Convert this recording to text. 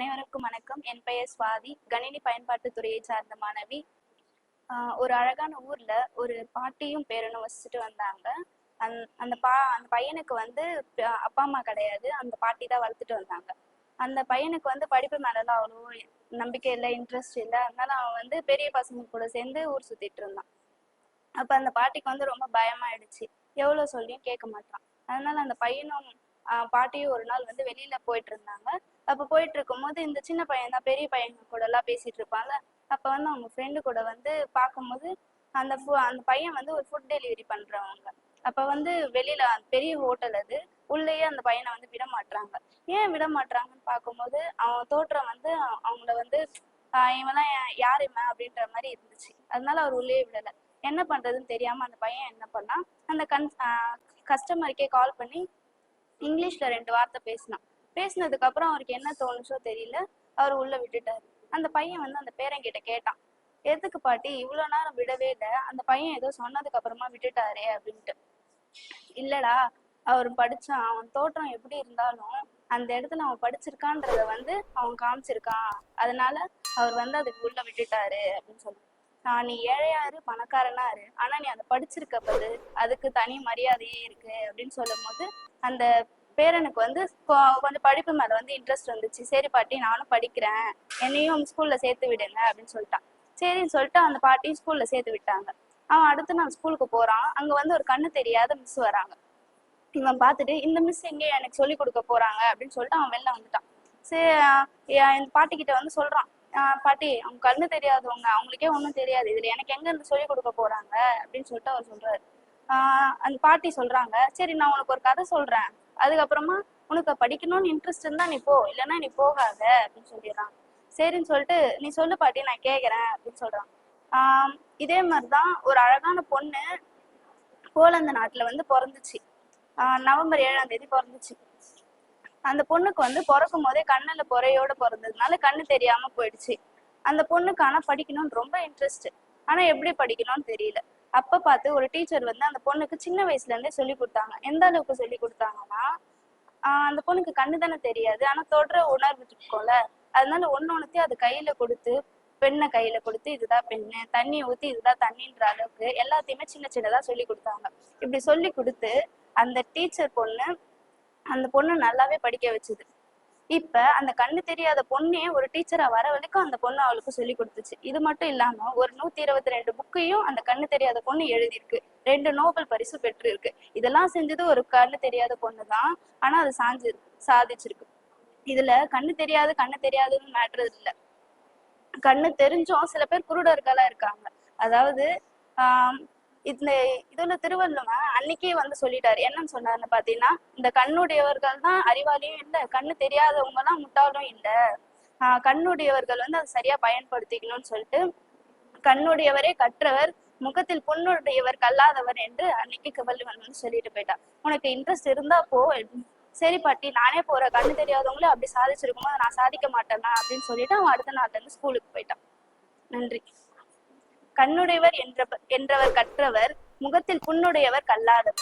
அனைவருக்கும் வணக்கம். என் பெயர் சுவாதி. கணினி பயன்பாட்டு துறையை சார்ந்த மாணவி. ஒரு அழகான ஊர்ல ஒரு பாட்டியும் பேரனும் வசிச்சுட்டு வந்தாங்க. அந் அந்த பா அந்த பையனுக்கு வந்து அப்பா அம்மா கிடையாது. அந்த பாட்டி தான் வளர்த்துட்டு வந்தாங்க. அந்த பையனுக்கு வந்து படிப்பு மேலலாம் அவ்வளோ நம்பிக்கை இல்லை இன்ட்ரெஸ்ட் இல்லை. அதனால அவன் வந்து பெரிய பசங்க கூட சேர்ந்து ஊர் சுத்திட்டு இருந்தான். அப்ப அந்த பாட்டிக்கு வந்து ரொம்ப பயமாயிடுச்சு. எவ்வளவு சொல்லியும் கேட்க மாட்டான். அதனால அந்த பையனும் பாட்டியும் ஒரு நாள் வந்து வெளியில போயிட்டு இருந்தாங்க. அப்ப போயிட்டு இருக்கும்போது இந்த சின்ன பையன் தான் பெரிய பையன் கூட எல்லாம் பேசிட்டு இருப்பாங்க அப்ப வந்து அவங்க ஃப்ரெண்டு கூட வந்து பார்க்கும்போது அந்த ஃபு- அந்த பையன் வந்து ஒரு ஃபுட் டெலிவரி பண்றவங்க. அப்ப வந்து வெளியில பெரிய ஹோட்டல் அது. உள்ளேயே அந்த பையனை வந்து விட மாட்டுறாங்க ஏன் விட மாட்டுறாங்கன்னு பார்க்கும்போது அவன் தோற்றம் வந்து அவங்கள வந்து ஆஹ் இவன்லாம் யார் இவன்? அப்படின்ற மாதிரி இருந்துச்சு. அதனால அவர் உள்ளே விடல. என்ன பண்றதுன்னு தெரியாம அந்த பையன் என்ன பண்ணான்? அந்த கன் கஸ்டமருக்கே கால் பண்ணி இங்கிலீஷ்ல ரெண்டு வார்த்தை பேசினான். பேசினதுக்கு அப்புறம் அவருக்கு என்ன தோணுச்சோ தெரியல. அவர் உள்ள விட்டுட்டாரு. அந்த பையன் வந்து அந்த பேரங்கிட்ட கேட்டான். எதுக்கு பாட்டி இவ்வளவு நேரம் விடவே இல்லை. அந்த பையன் ஏதோ சொன்னதுக்கு அப்புறமா விட்டுட்டாரே அப்படின்ட்டு. இல்லடா அவர் படிச்சான். அவன் தோற்றம் எப்படி இருந்தாலும் அந்த இடத்துல அவன் படிச்சிருக்கான்றத வந்து அவன் காமிச்சிருக்கான். அதனால அவர் வந்து அதுக்கு உள்ள விட்டுட்டாரு அப்படின்னு சொல்லி நான் நீ ஏழையாரு பணக்காரனாரு. ஆனா நீ அதை படிச்சிருக்க பது அதுக்கு தனி மரியாதையே இருக்கு அப்படின்னு சொல்லும் போது அந்த பேரனுக்கு வந்து கொஞ்சம் படிப்பு மேல வந்து இன்ட்ரெஸ்ட் வந்துச்சு. சரி பாட்டி நானும் படிக்கிறேன். என்னையும் ஸ்கூல்ல சேர்த்து விடுங்க அப்படின்னு சொல்லிட்டான். சரின்னு சொல்லிட்டு அந்த பாட்டியும் ஸ்கூல்ல சேர்த்து விட்டாங்க. அவன் அடுத்த நாள் ஸ்கூலுக்கு போறான். அங்க வந்து ஒரு கண்ணு தெரியாத மிஸ் வராங்க. இவன் பார்த்துட்டு இந்த மிஸ் எங்க எனக்கு சொல்லி கொடுக்க போறாங்க? அப்படின்னு சொல்லிட்டு அவன் வெளில வந்துட்டான். சரி என் இந்த பாட்டி கிட்ட வந்து சொல்றான். பாட்டி அவங்க கண்ணு தெரியாதவங்க அவங்களுக்கே ஒன்றும் தெரியாது. இதுல எனக்கு எங்க இருந்து சொல்லி கொடுக்க போறாங்க? அப்படின்னு சொல்லிட்டு அவர் சொல்றாரு. ஆஹ் அந்த பாட்டி சொல்றாங்க. சரி நான் உனக்கு ஒரு கதை சொல்றேன். அதுக்கப்புறமா உனக்கு படிக்கணும்னு இன்ட்ரெஸ்ட் இருந்தா நீ போ இல்லைன்னா நீ போகாத அப்படின்னு சொல்லிடுறான். சரின்னு சொல்லிட்டு நீ சொல்லு பாட்டி நான் கேட்கறேன் அப்படின்னு சொல்றான். ஆஹ் இதே மாதிரிதான் ஒரு அழகான பொண்ணு போலந்து நாட்டுல வந்து பிறந்துச்சு. ஆஹ் நவம்பர் ஏழாம் தேதி பிறந்துச்சு. அந்த பொண்ணுக்கு வந்து பிறக்கும் போதே கண்ணுல பொறையோட பிறந்ததுனால கண்ணு தெரியாம போயிடுச்சு. அந்த பொண்ணுக்கு ஆனா படிக்கணும்னு ரொம்ப இன்ட்ரெஸ்ட் ஆனா எப்படி படிக்கணும்னு தெரியல. அப்ப பார்த்து ஒரு டீச்சர் வந்து அந்த பொண்ணுக்கு சின்ன வயசுல இருந்தே சொல்லி கொடுத்தாங்க. எந்த அளவுக்கு சொல்லி கொடுத்தாங்கன்னா அந்த பொண்ணுக்கு கண்ணு தானே தெரியாது. ஆனா தொடுற உணர்வு இருக்கும்ல. அதனால ஒண்ணு அது கையில கொடுத்து பெண்ணை கையில கொடுத்து இதுதான் பெண்ணு தண்ணி ஊத்தி இதுதான் தண்ணின்ற அளவுக்கு எல்லாத்தையுமே சின்ன சின்னதா சொல்லி கொடுத்தாங்க. இப்படி சொல்லி கொடுத்து அந்த டீச்சர் பொண்ணு அந்த பொண்ணு நல்லாவே படிக்க வச்சுது. இப்ப அந்த கண்ணு தெரியாத பொண்ணே ஒரு டீச்சரா வர வரைக்கும் அந்த பொண்ணு அவளுக்கு சொல்லி கொடுத்துச்சு. இது மட்டும் இல்லாம ஒரு நூத்தி இருபத்தி ரெண்டு புக்கையும் அந்த கண்ணு தெரியாத பொண்ணு எழுதியிருக்கு. ரெண்டு நோபல் பரிசு பெற்றிருக்கு. இதெல்லாம் செஞ்சது ஒரு கண்ணு தெரியாத பொண்ணு தான் ஆனா அது சாஞ்சு சாதிச்சிருக்கு. இதுல கண்ணு தெரியாது கண்ணு தெரியாதுன்னு மேட்ரு இல்ல. கண்ணு தெரிஞ்சும் சில பேர் குருடர்களா இருக்காங்க. அதாவது ஆஹ் இந்த இதுல திருவள்ளுவன் அன்னைக்கே வந்து சொல்லிட்டாரு. என்னன்னு சொன்னாருன்னு பாத்தீங்கன்னா இந்த கண்ணுடையவர்கள் தான் அறிவாளியும் இல்ல கண்ணு தெரியாதவங்க எல்லாம் முட்டாளும் இல்ல. ஆஹ் கண்ணுடையவர்கள் வந்து அதை சரியா பயன்படுத்திக்கணும்னு சொல்லிட்டு கண்ணுடையவரே கற்றவர் முகத்தில் பொண்ணுடையவர் கல்லாதவர் என்று அன்னைக்கு வள்ளுவன் வந்து சொல்லிட்டு போயிட்டான் உனக்கு இன்ட்ரெஸ்ட் இருந்தா போ. சரி பாட்டி நானே போற கண்ணு தெரியாதவங்களே அப்படி சாதிச்சிருக்கும்போது நான் சாதிக்க மாட்டேன்னா அப்படின்னு சொல்லிட்டு அவன் அடுத்த நாள்ல இருந்து ஸ்கூலுக்கு போயிட்டான். நன்றி. கண்ணுடையவர் என்ற என்றவர் கற்றவர் முகத்தில் புண்ணுடையவர் கல்லாதவர்.